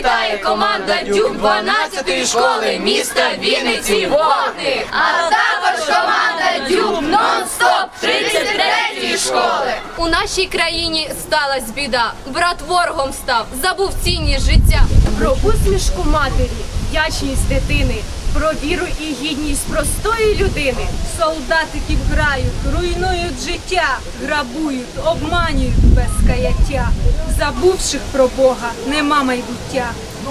вітає команда Дюк 12-ї школи міста Вінниці Вогник. А також команда Дюк нон-стоп 33-ї школи. У нашій країні сталась біда. Брат ворогом став, забув цінність життя. Про усмішку матері, вдячність дитини, про віру і гідність простої людини. Солдатиків грають, руйнують життя, грабують, обманюють без каяття. Забувших про Бога, нема майбуття,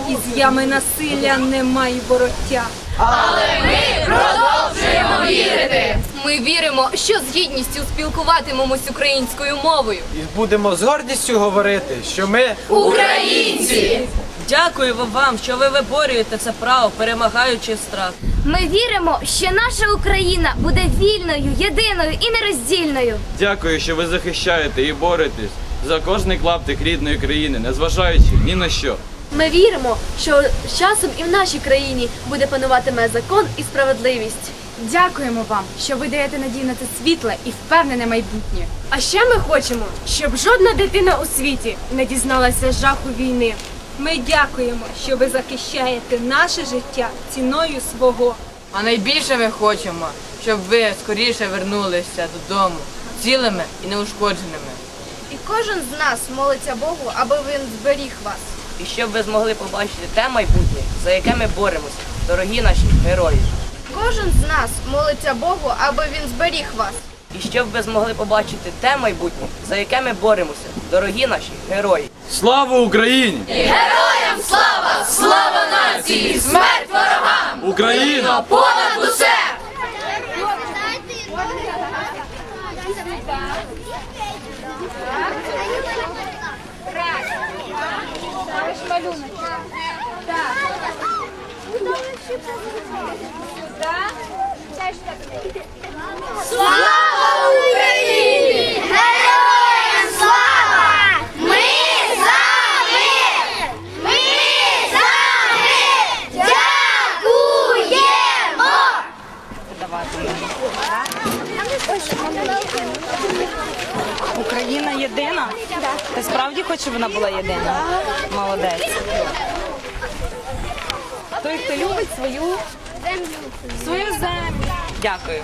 із ями насилля немає вороття. Продовжуємо вірити. Ми віримо, що з гідністю спілкуватимемось українською мовою. І будемо з гордістю говорити, що ми Українці! Дякуємо вам, що ви виборюєте це право, перемагаючи страх. Ми віримо, що наша Україна буде вільною, єдиною і нероздільною. Дякую, що ви захищаєте і боретесь за кожний клаптик рідної країни, незважаючи ні на що. Ми віримо, що з часом і в нашій країні буде пануватиме закон і справедливість. Дякуємо вам, що ви даєте надію на це світле і впевнене майбутнє. А ще ми хочемо, щоб жодна дитина у світі не дізналася жаху війни. Ми дякуємо, що ви захищаєте наше життя ціною свого. А найбільше ми хочемо, щоб ви скоріше вернулися додому, цілими і неушкодженими. І кожен з нас молиться Богу, аби він зберіг вас. І щоб ви змогли побачити те майбутнє, за яке ми боремося, дорогі наші герої. Кожен з нас молиться Богу, аби він зберіг вас. І щоб ви змогли побачити те майбутнє, за яке ми боремося, дорогі наші герої. Слава Україні! Героям слава! Слава нації! Смерть ворогам! Україна! Понад усе! Слава Україні! Героям слава! Ми за мир! Ми за мир! Дякуємо! Україна єдина? Ти справді хочеш, щоб вона була єдина? Молодець. Той, хто любить свою землю. свою землю. Дякую.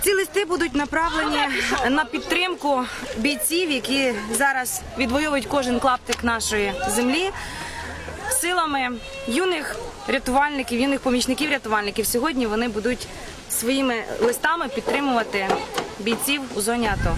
Ці листи будуть направлені на підтримку бійців, які зараз відвоюють кожен клаптик нашої землі силами юних рятувальників, юних помічників рятувальників. Сьогодні вони будуть своїми листами підтримувати бійців у зоні АТО.